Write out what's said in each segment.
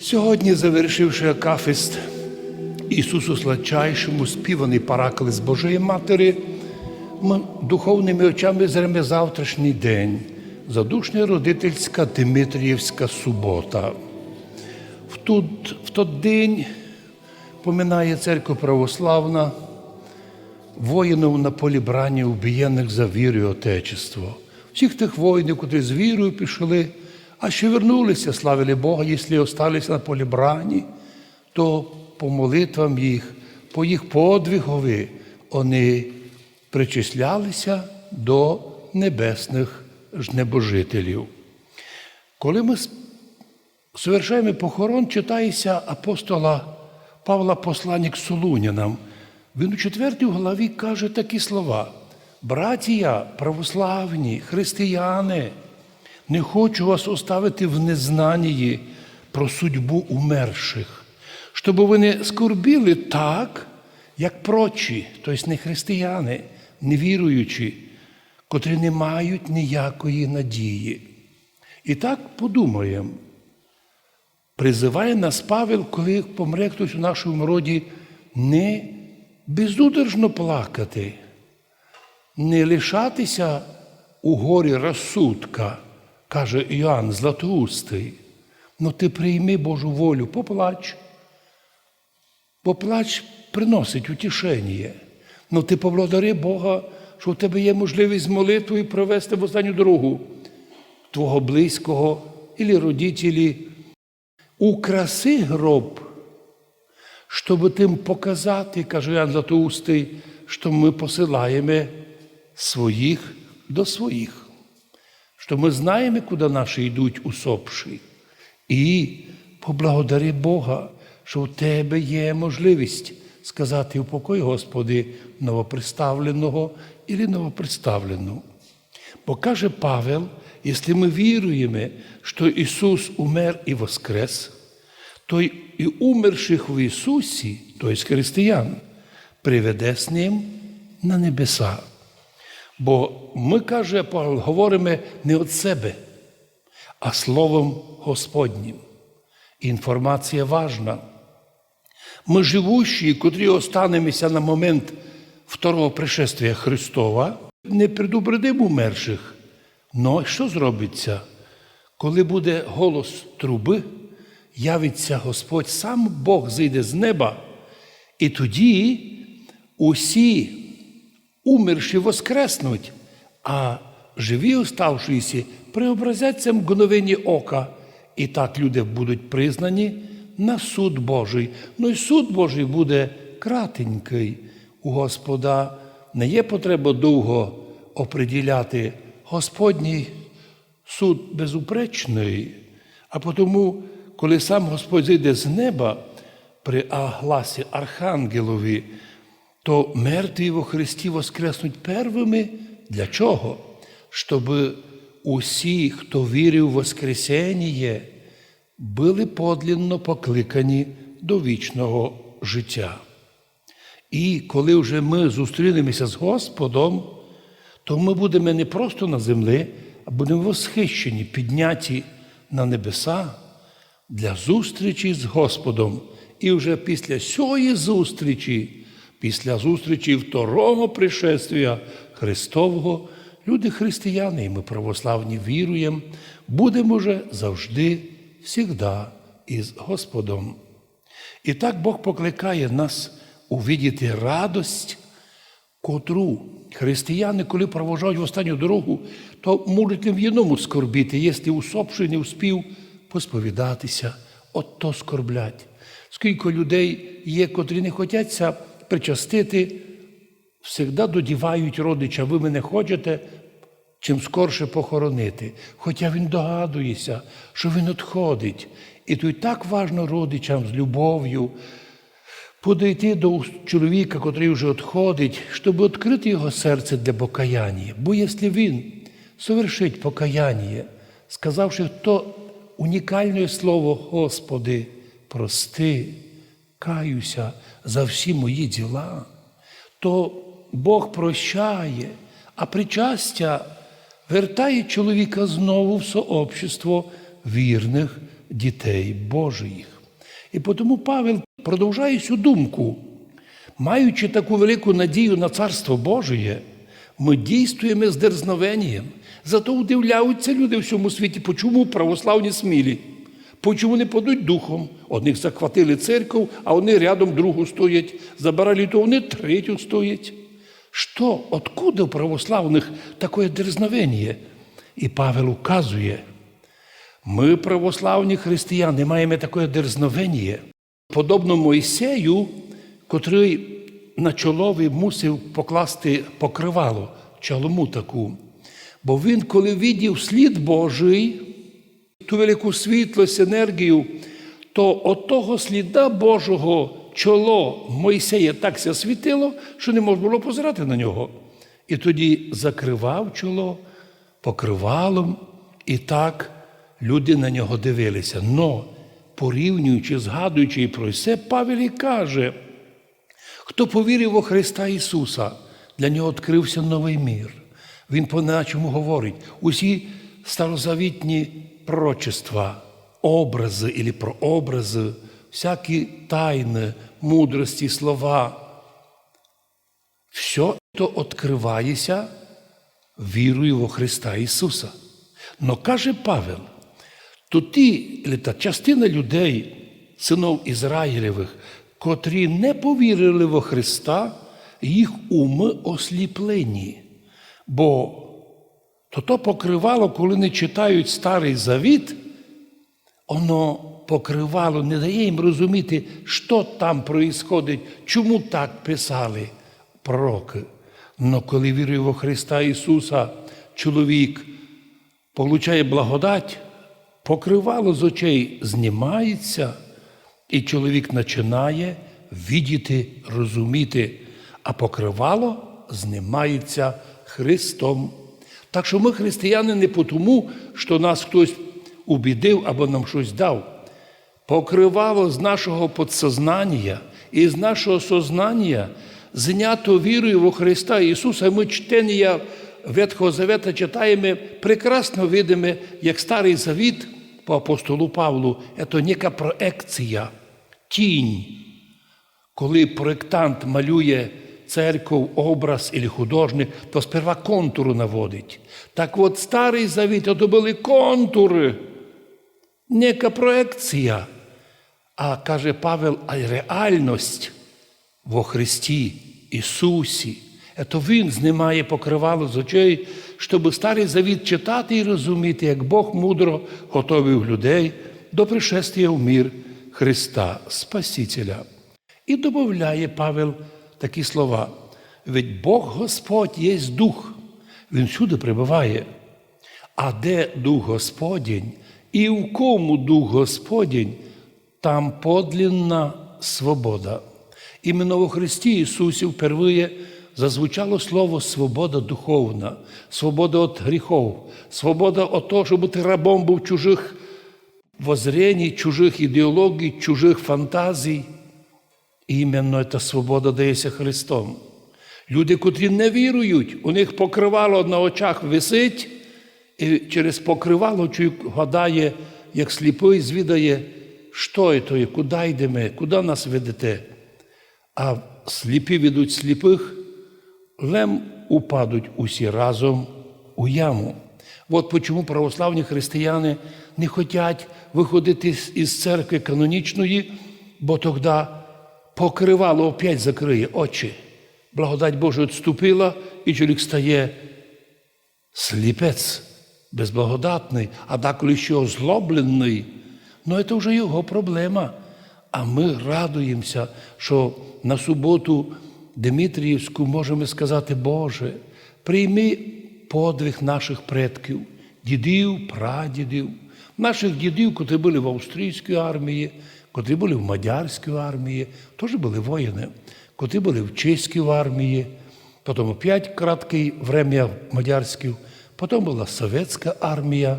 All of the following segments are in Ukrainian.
Сьогодні, завершивши акафіст Ісусу Сладчайшому, співаний параклис Божої Матері, ми духовними очами зремо завтрашній день, задушня родительська Димитріївська субота. В, тут, в той день поминає церква православна воїнів на полі брані, убієнних за віру і Отечество. Всіх тих воїнів, котрі з вірою пішли, а ще вернулися, славили Бога, якщо осталися на полі брані, то по молитвам їх, по їх подвигові, вони причислялися до небесних небожителів. Коли ми совершаємо похорон, читається апостола Павла посланник Солунянам. Він у четвертій главі каже такі слова: Братія, православні, християни, не хочу вас оставити в незнанні про судьбу умерших, щоб ви не скорбіли так, як прочі, тобто не християни, невіруючі, котрі не мають ніякої надії. І так подумаємо. Призиває нас Павел, коли помре хтось у нашому роді, не безудержно плакати, не лишатися у горі розсудка, каже Іоанн Златоустий. Ну ти прийми Божу волю, поплач. Поплач приносить утішення. Ну ти поблагодари Бога, що в тебе є можливість молитвою провести в останню дорогу твого близького, і родителі. Украси гроб, щоб тим показати, каже Ян Златоустий, що ми посилаємо своїх до своїх, що ми знаємо, куди наші йдуть усопші. І поблагодари Бога, що в тебе є можливість сказати упокой, Господи, новоприставленого і новоприставлену. Бо каже Павел, якщо ми віруємо, що Ісус умер і воскрес, то і умерших в Ісусі, тобто християн, приведе з Ним на небеса. Бо ми, каже говоримо не від себе, а Словом Господнім. Інформація важна. Ми живущі, котрі останемося на момент второго пришествия Христова, не предупредимо умерших. Ну, що зробиться? Коли буде голос труби, явиться Господь, сам Бог зійде з неба, і тоді усі умерші воскреснуть, а живі оставшися преобразяться мгновенні ока, і так люди будуть признані на суд Божий. Ну і суд Божий буде кратенький. У Господа не є потреба довго оприділяти Господній суд безупречний, а тому, коли сам Господь зійде з неба при гласі Архангелові, то мертві во Христі воскреснуть первими. Для чого? Щоб усі, хто вірив в Воскресення, були подлінно покликані до вічного життя. І коли вже ми зустрінемося з Господом, то ми будемо не просто на землі, а будемо восхищені, підняті на небеса для зустрічі з Господом. І вже після цієї зустрічі, після зустрічі второго пришествия Христового, люди християни, і ми православні віруємо, будемо вже завжди, всігда із Господом. І так Бог покликає нас увидіти радость, котру християни, коли провожають в останню дорогу, то можуть не в єдному скорбіти, якщо усопший не вспів посповідатися, от то скорблять. Скільки людей є, котрі не хочуться причастити, завжди додівають родича, ви мене хочете чим скорше похоронити. Хоча він догадується, що він відходить. І то так важно родичам з любов'ю подойти до чоловіка, котрий вже відходить, щоб відкрити його серце для покаяння. Бо якщо він совершить покаяння, сказавши то унікальне слово Господи, прости, каюся за всі мої діла, то Бог прощає, а причастя вертає чоловіка знову в сообщество вірних дітей Божих. І тому Павел продовжує цю думку. Маючи таку велику надію на Царство Божє, ми дійствуємо з дерзновенням. Зато удивляються люди в цьому світі, почому православні смілі, почому не падуть духом. Одних захватили церкву, а вони рядом другу стоять, забирали, то вони третю стоять. Що, откуда у православних таке дерзновення? І Павел указує, ми, православні християни, маємо таке дерзновення, подобно Мойсею, котрий на чолові мусив покласти покривало, чолому таку. Бо він, коли видів слід Божий, ту велику світлость, енергію, то от того сліда Божого чоло Мойсея так ся світило, що не можна було позирати на нього. І тоді закривав чоло покривалом, і так люди на нього дивилися. Но, порівнюючи, згадуючи про це, Павел і каже, хто повірив у Христа Ісуса, для нього відкрився новий мір. Він по чому говорить, усі старозавітні пророчества, образи або прообрази, всякі тайни, мудрості, слова, все то відкривається вірою во Христа Ісуса. Но каже Павел, то ті, или та частина людей, синов Ізраїлевих, котрі не повірили во Христа, їх уми осліплені. Бо то то покривало, коли не читають Старий Завіт, воно покривало, не дає їм розуміти, що там проїсходить, чому так писали пророки. Но коли вірує во Христа Ісуса, чоловік получає благодать, покривало з очей знімається, і чоловік починає відіти, розуміти, а покривало знімається Христом. Так що ми християни не тому, що нас хтось убідив або нам щось дав. Покривало з нашого подсознання і з нашого сознання знято вірою во Христа Ісуса. Ми чтення Ветхого Завета читаємо, прекрасно видимо, як Старий Завіт по апостолу Павлу, це нека проекція, тінь. Коли проєктант малює церков, образ або художник, то сперва контуру наводить. Так от Старий Завіт то були контури, нека проекція. А каже Павел, а реальність во Христі Ісусі. Ето Він знімає покривало з очей, щоб старий завіт читати і розуміти, як Бог мудро готовив людей до пришестя в мір Христа Спасителя. І додає Павел такі слова. Ведь Бог Господь є дух, Він всюди прибуває. А де дух Господень, і в кому дух Господень, там подлинна свобода. Іменно во Христі Ісусі впервые зазвучало слово свобода духовна, свобода від гріхов, свобода від того, щоб бути рабом був чужих воззреній, чужих ідеологій, чужих фантазій. Іменно ця свобода дається Христом. Люди, котрі не вірують, у них покривало на очах висить, і через покривало гадає, як сліпий, звідає, що це, куди йдемо, куди нас ведете. А сліпі ведуть сліпих, лем упадуть усі разом у яму. От чому православні християни не хочуть виходити із церкви канонічної, бо тоді покривало опять закриє очі. Благодать Божа відступила, і чоловік стає сліпець, безблагодатний, а деколи ще озлоблений. Ну, це вже його проблема. А ми радуємося, що на суботу Дмитріївську можемо сказати, Боже, прийми подвиг наших предків, дідів, прадідів, наших дідів, котрі були в австрійській армії, котрі були в мадярській армії, теж були воїни, котрі були в чеській армії, потім опять краткий время в мадярській, потім була совєтська армія,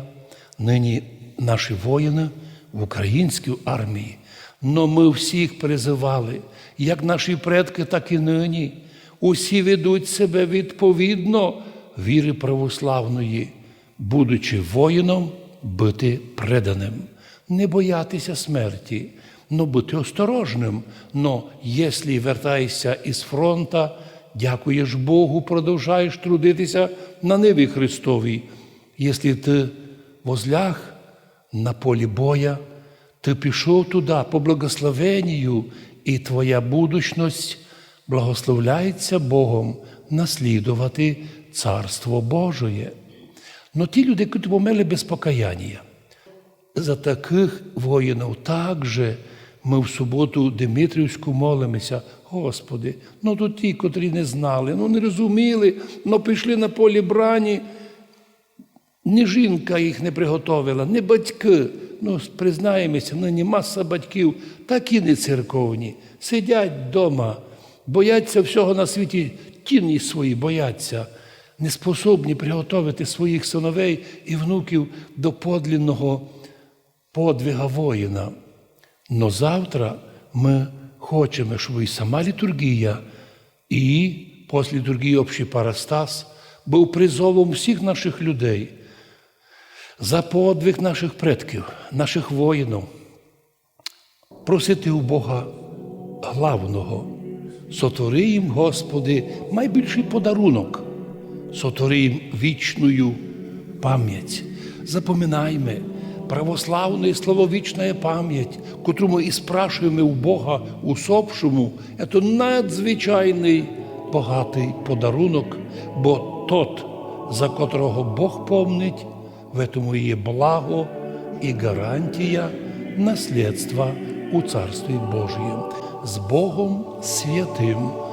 нині наші воїни в українській армії. Но ми всіх призивали, як наші предки, так і нині. Усі ведуть себе відповідно віри православної, будучи воїном, бути преданим. не боятися смерті, но бути осторожним. Но якщо вертаєшся із фронта, дякуєш Богу, продовжаєш трудитися на ниві Христовій. Якщо ти возляг на полі боя, ти пішов туди по благословенню, і твоя будучність благословляється Богом наслідувати Царство Божоє. Но ті люди, які померли без покаяння, за таких воїнів також ми в суботу Димитрівську молимося. Господи, ну то ті, котрі не знали, ну не розуміли, ну пішли на полі брані, ні жінка їх не приготовила, ні батьки. Ну, признаємося, нині маса батьків, такі не церковні, сидять вдома, бояться всього на світі, тіні свої бояться, не способні приготувати своїх синовей і внуків до подлінного подвига воїна. Но завтра ми хочемо, щоб і сама літургія, і літургії общий парастас був призовом всіх наших людей за подвиг наших предків, наших воїнів, просити у Бога главного. Сотвори їм, Господи, найбільший подарунок, сотвори їм вічную пам'ять. Запоминаймо, православне слово вічна пам'ять, котру і спрашуємо у Бога усопшому, це надзвичайний багатий подарунок, бо тот, за котрого Бог помнить, в этому є благо і гарантія наслідства у Царстві Божієм з Богом святим.